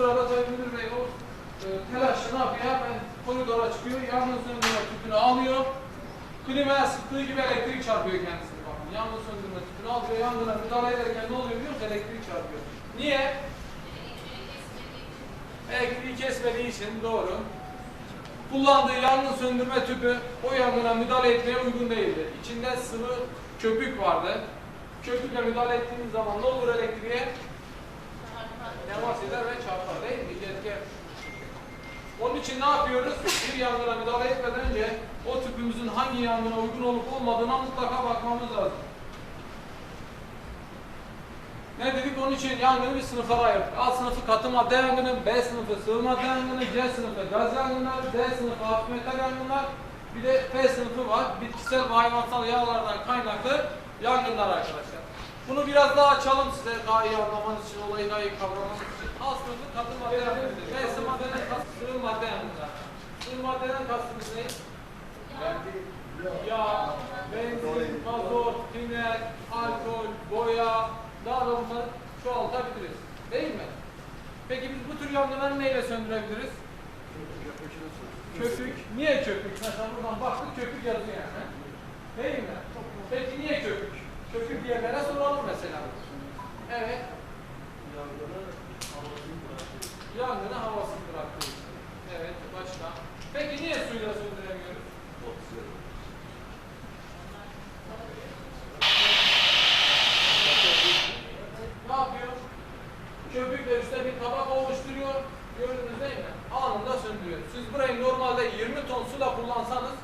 sırada Müdür Bey o e, telaşla ne yapıyor? Hemen koridora çıkıyor, yangın söndürme tüpünü alıyor. Klimaya sıktığı gibi elektrik çarpıyor kendisine bakın. Yangın söndürme tüpünü alıyor, yangına müdahale ederken ne oluyor biliyor musun? Elektrik çarpıyor. Niye? Elektriği kesmediği için doğru. Kullandığı yangın söndürme tüpü o yangına müdahale etmeye uygun değildi. İçinde sıvı köpük vardı. Köpükle müdahale ettiğiniz zaman ne olur elektriğe? Temas eder ve çarpar değil mi? İletken. Onun için ne yapıyoruz? Bir yangına müdahale etmeden önce o tüpümüzün hangi yangına uygun olup olmadığına mutlaka bakmamız lazım. Ne dedik? Onun için yangını bir sınıflara ayırdık. A sınıfı katı madde yangını, B sınıfı sıvı madde yangını, C sınıfı gaz yangınlar, D sınıfı hafif metal yangınlar, bir de F sınıfı var. Bitkisel ve hayvansal yağlardan kaynaklı yangınlar arkadaşlar. Bunu biraz daha açalım size daha iyi anlamanız için, olayı daha iyi kavramanız için. A sınıfı katı madde B sınıfı maddeden kastı sıvı madde yangınlar. Sıvı maddeden kastımız ne? Yağ, benzin, mazot, tünel, alkol, boya, daha da bunları çoğaltabiliriz. Değil mi? Peki biz bu tür yangınları neyle söndürebiliriz? Köpük. Niye köpük? Mesela buradan baktık köpük yazıyor yani. Değil mi? Peki niye köpük? Diyenlere soralım mesela. Evet. Yangını havasız bıraktığı. Evet. Başka. Peki niye suyla söndüremiyoruz? Ne yapıyor? Köpükle üstte bir tabak oluşturuyor. Gördünüz değil mi? Anında söndürüyor. Siz burayı normalde 20 ton suda kullansanız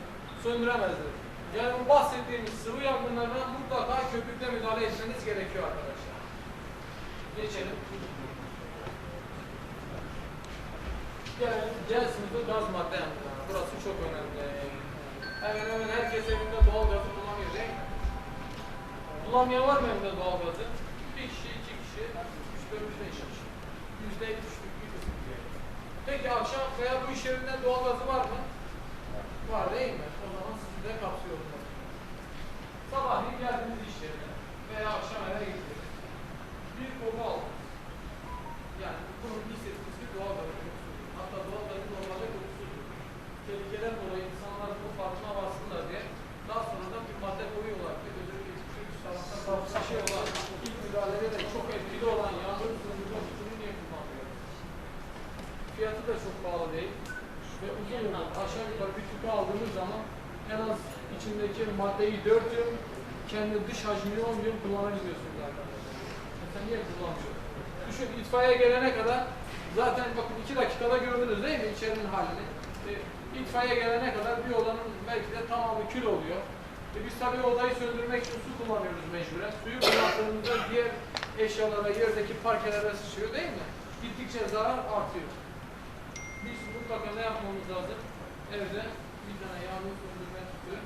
söndüremezdiniz. Yani bu bahsettiğimiz sıvı yangınlarına mutlaka köpükle müdahale etmeniz gerekiyor arkadaşlar. Geçelim. Gelelim C gaz madde yangınları. Burası çok önemli. Hemen hemen herkes evinde doğal gazı kullanıyor değil mi? Kullanmayan var mı evinde doğal gazı? Bir kişi, iki kişi, üç, dört, beş kişi. Yüzde yetmişlik bir. Peki akşam veya bu iş yerinde doğal gazı var mı? Var değil mi? O zaman sizi de kapsıyorum. Sabahleyin geldiniz iş yerine veya akşam eve gittiniz. Bir koku aldınız. Yani bunun hissettiğiniz bir doğal gazı kokusu. Hatta doğal gazı normalde kokusudur. Tehlikeden dolayı insanlar bu farkına varsınlar diye daha sonra da bir madde koyuyorlar ki özellikle Türk sanatına kapsa şey olan ilk müdahalede de çok etkili olan yangın söndürme tüpünü niye kullanmıyoruz? Fiyatı da çok pahalı değil ve uzun yıllar aşağı yukarı bir tüpü aldığınız zaman en az içindeki maddeyi 4 yıl kendi dış hacmini 10 yıl kullanabiliyorsunuz arkadaşlar. Mesela niye kullanmıyoruz? Düşün itfaiye gelene kadar zaten bakın 2 dakikada gördünüz değil mi içerinin halini? E, itfaiye gelene kadar bir odanın belki de tamamı kül oluyor. E biz tabii odayı söndürmek için su kullanıyoruz mecburen. Suyu kullandığımızda diğer eşyalara, yerdeki parkelere sıçrıyor değil mi? Gittikçe zarar artıyor. Biz mutlaka ne yapmamız lazım? Evde bir tane yağmur söndürme tüpü,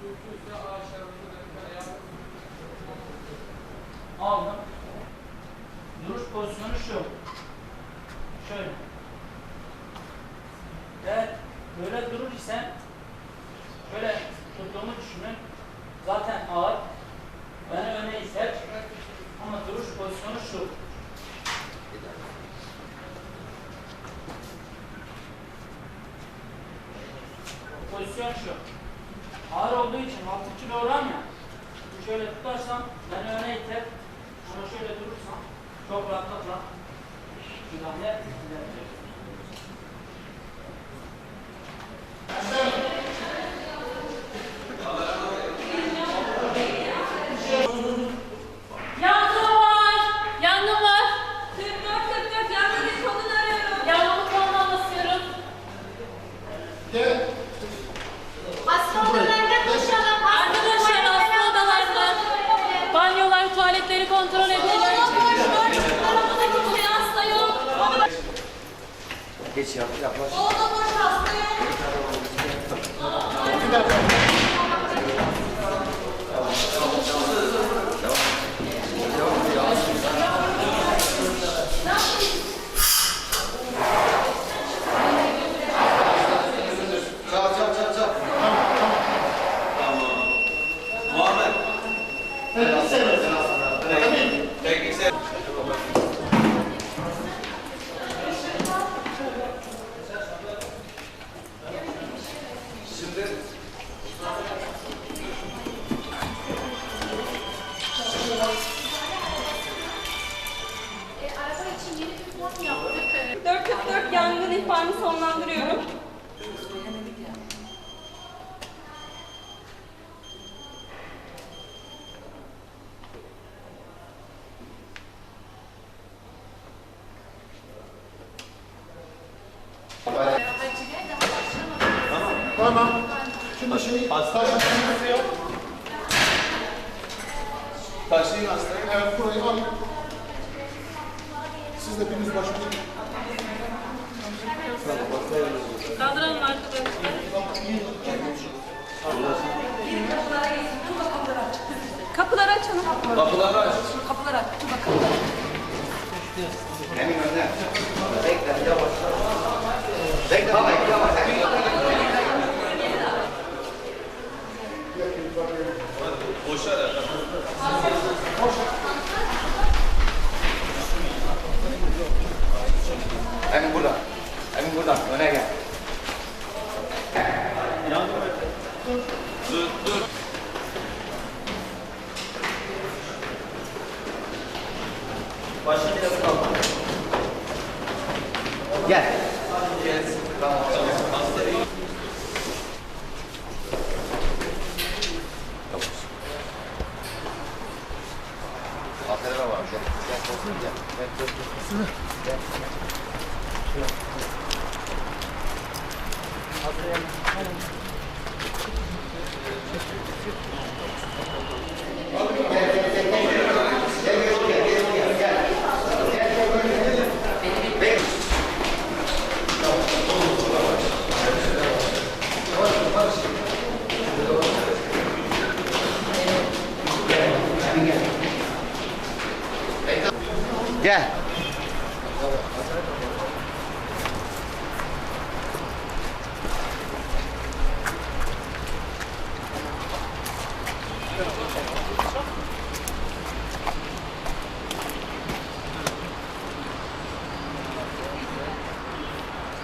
mümkünse ağaçlarımızda da bir tane yağmur Aldım. Duruş pozisyonu şu. Şöyle. Eğer böyle durur isen şöyle tuttuğumu düşünün. Zaten ağır. Beni öne iter. Ama duruş pozisyonu şu. Pozisyon şu. Ağır olduğu için 6 kilo ya. Şöyle tutarsam beni öne iter. Ama şöyle durursam çok rahatlıkla müdahale edebilirim. Peki Şimdi şey... Taşıyın hastayı. Evet burayı alın. Siz de biriniz başlayın. Kaldıralım arkadaşlar. Kapıları açalım. Kapıları aç. Kapıları aç. Dur bakalım. Emin önüne. Bekle yavaş. Bekle baba yavaş. Emin burada. Emin burada. Öne gel. Gel. Aferin var. Gel. Gel. Gel. Gel. Gel. Gel.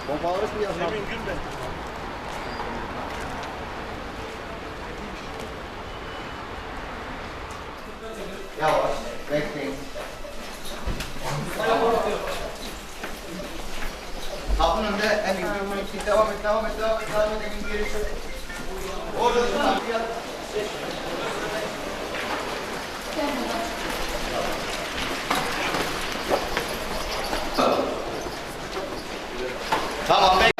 Bombaları bir yazma. Yavaş, bekleyin. Kapının önünde bir devam et, devam et, devam et, devam et, elin geri çök. Orada dur lan, bir yat. Tamam, bekle.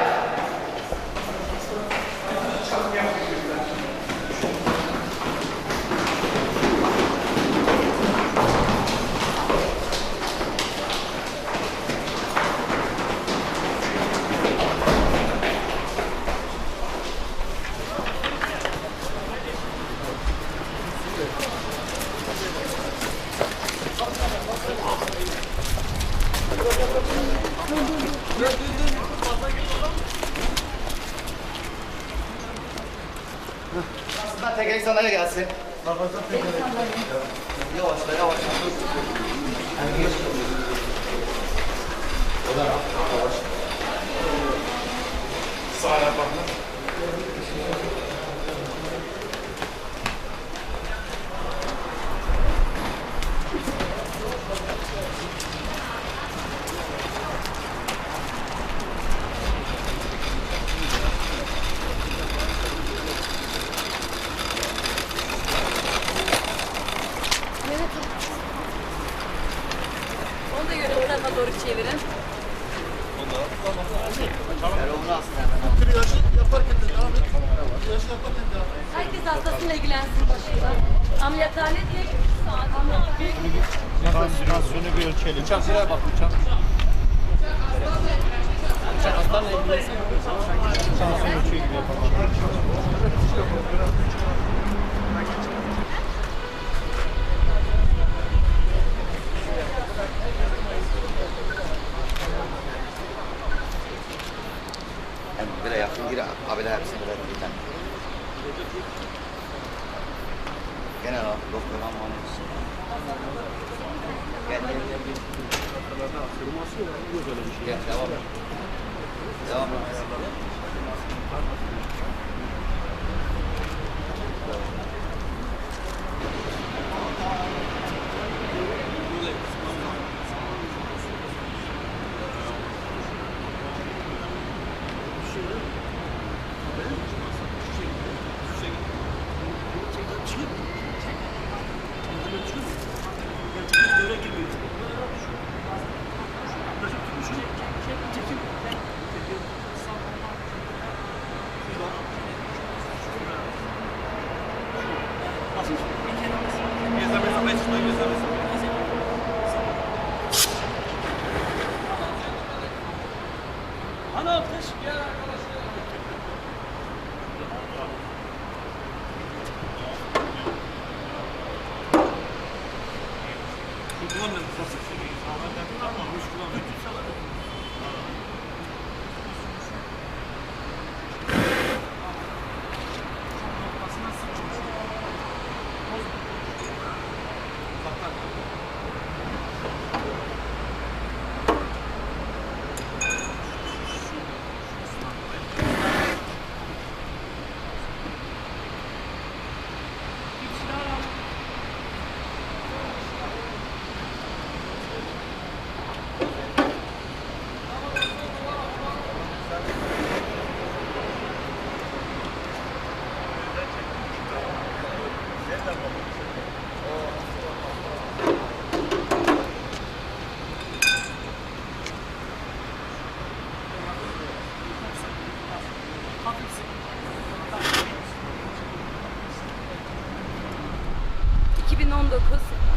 Sandalye gelsin. Yavaşla yavaşla. O da yavaş. Onu da göre o tarafa doğru çevirin. Herkes hastasıyla ilgilensin başında. Ameliyathane diye saat. Tansiyonu bir ölçelim. Uçan şuraya bak uçan. Uçan hastanla ilgilensin. Tansiyon ölçüyor gibi yapalım. Hem böyle yakın gir abiler hepsini böyle bir tane. Gene o doktor amanı. Gel gel gel. Gel devam et. Devam et.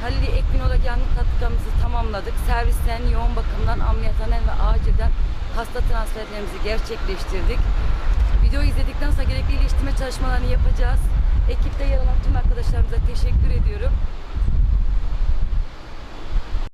Halil Ekbinola Genlik katkılarımızı tamamladık. Servisten, yoğun bakımdan, ameliyathanen ve acilden hasta transferlerimizi gerçekleştirdik. Videoyu izledikten sonra gerekli iyileştirme çalışmalarını yapacağız. Ekipte yer alan tüm arkadaşlarımıza teşekkür ediyorum.